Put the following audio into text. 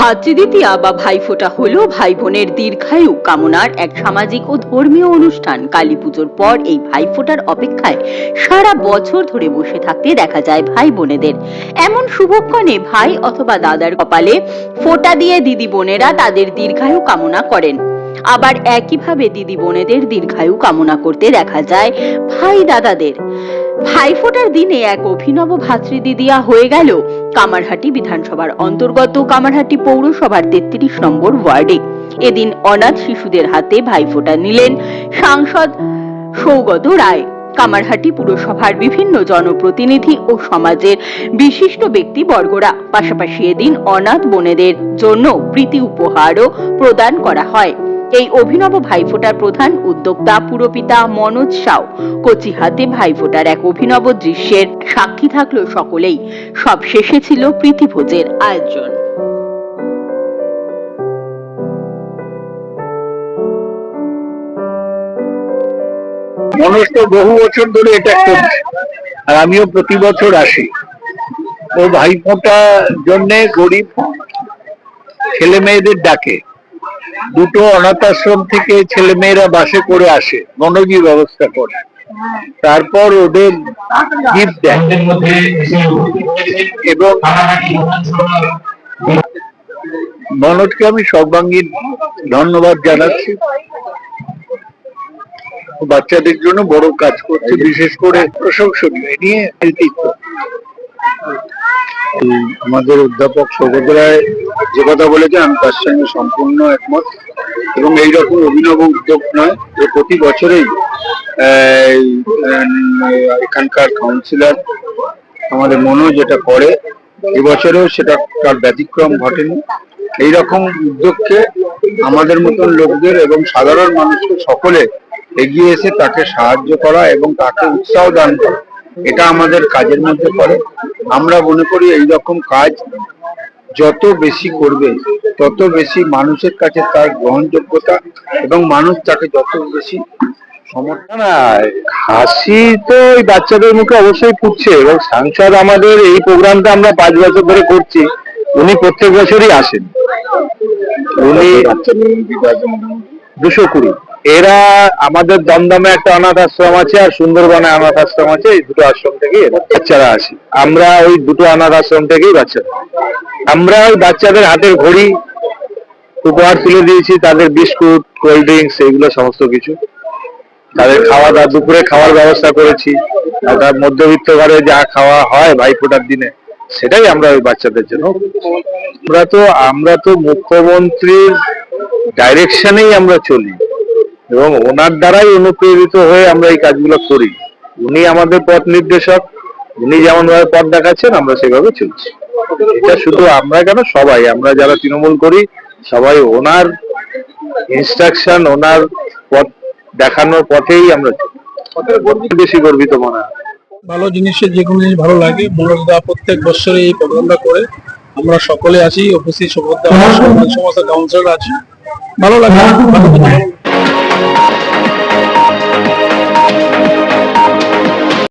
ভাতৃদ্বিতীয়া বা ভাইফোঁটা হলো ভাই বোনের দীর্ঘায়ু কামনার এক সামাজিক ও ধর্মীয় অনুষ্ঠান। কালী পুজোর পর এই ভাইফোঁটার অপেক্ষায় সারা বছর ধরে বসে থাকতে দেখা যায় ভাই বোনেদের এমন শুভক্ষণে ভাই অথবা দাদার কপালে ফোঁটা দিয়ে দিদি বোনেরা তাদের দীর্ঘায়ু কামনা করেন। আবার একইভাবে দিদি বোনেদের দীর্ঘায়ু কামনা করতে দেখা যায় ভাই দাদাদের। ভাইফোঁটার দিনে এক অভিনব ভাতৃদিদিয়া হয়ে গেল। কামারহাটি বিধানসভার অন্তর্গত কামারহাটি পৌরসভার তেত্রিশ নম্বর ওয়ার্ডে। এদিন অনাথ শিশুদের হাতে ভাইফোঁটা নিলেন সাংসদ সৌগত রায়। কামারহাটি পুরসভার বিভিন্ন জনপ্রতিনিধি ও সমাজের বিশিষ্ট ব্যক্তিবর্গরা, পাশাপাশি এদিন অনাথ বোনেদের জন্য প্রীতি উপহারও প্রদান করা হয়। এই অভিনব ভাইফোঁটার প্রধান উদ্যোক্তা পুরপিতা মনোজ সাউ। কচি হাতে ভাইফোঁটার এক অভিনব দৃশ্যের সাক্ষী থাকল সকলেই। সব শেষে ছিল প্রীতিভোজের আয়োজন। মানুষ তো বহু বছর ধরে এটা করছে আর আমিও প্রতি বছর আসি। ও ভাইফোঁটা জন্যে গরিব ছেলে মেয়েদের ডাকে। দুটো অনাথ আশ্রম থেকে ছেলে মেয়েরা বাসে করে আসে মনোজি ব্যবস্থা করে। তারপর ওদের গিফট দেয়। এবং মনোজকে আমি সর্বাঙ্গীন ধন্যবাদ জানাচ্ছি। বাচ্চাদের জন্য বড় কাজ করছে, বিশেষ করে প্রশংসনীয় নিয়ে কৃতিত্ব আমাদের অধ্যাপক সৌগত রায় যে কথা বলেছে আমি তার সঙ্গে সম্পূর্ণ একমত। এবং এইরকম অভিনব উদ্যোগ নয় যে প্রতি বছরেই এখানকার কাউন্সিলর আমাদের মনো যেটা করে, এবছরেও সেটা তার ব্যতিক্রম ঘটেনি। এইরকম উদ্যোগকে আমাদের মতন লোকদের এবং সাধারণ মানুষকে সকলে এগিয়ে এসে তাকে সাহায্য করা এবং তাকে উৎসাহ দান করা, এটা আমাদের কাজের মধ্যে পড়ে। আমরা মনে করি এই রকম কাজ যত বেশি করবে তত বেশি মানুষের কাছে তার গ্রহণযোগ্যতা এবং মানুষ তাকে যত বেশি সমর্থন হাসি তো ওই বাচ্চাদের মুখে অবশ্যই ফুটছে এবং সাংসদ আমাদের এই প্রোগ্রামটা আমরা পাঁচ বছর ধরে করছি উনি প্রত্যেক বছরই আসেন। উনি দুশো কুড়ি। এরা আমাদের দমদমে একটা অনাথ আশ্রম আছে আর সুন্দরবনে অনাথ আশ্রম আছে, এই দুটো আশ্রম থেকেই বাচ্চারা আসে। আমরা ওই দুটো অনাথ আশ্রম থেকেই বাচ্চা। আমরা ওই বাচ্চাদের হাতের ঘড়ি, উপহার তুলে দিয়েছি, তাদের বিস্কুট, কোল্ড ড্রিঙ্কস এগুলো সমস্ত কিছু। তাদের খাওয়া দাওয়া দুপুরে খাওয়ার ব্যবস্থা করেছি। তার মধ্যবিত্ত ঘরে যা খাওয়া হয় ভাইফোঁটার দিনে, সেটাই আমরা ওই বাচ্চাদের জন্য। আমরা তো আমরা তো মুখ্যমন্ত্রীর ডাইরেকশনেই আমরা চলি। এবং ওনার দ্বারাই অনুপ্রেরিত হয়ে আমরা এই কাজগুলো করি। উনি আমাদের পথ নির্দেশক, উনি যেমন ভাবে পথ দেখাচ্ছেন, আমরা সেভাবে চলছি। এটা শুধু আমরা কেন, সবাই। আমরা যারা তৃণমূল করি, সবাই ওনার ইনস্ট্রাকশন ওনার পথ দেখানোর পথেই আমরা বেশি গর্বিত মনে হয়। ভালো জিনিসের যে কোনো জিনিস ভালো লাগে মনোজদা প্রত্যেক বছরে এই প্রোগ্রামটা করে। আমরা সকলে আছি সুভদ্রা সমস্ত কাউন্সিলর আছি ভালো লাগে।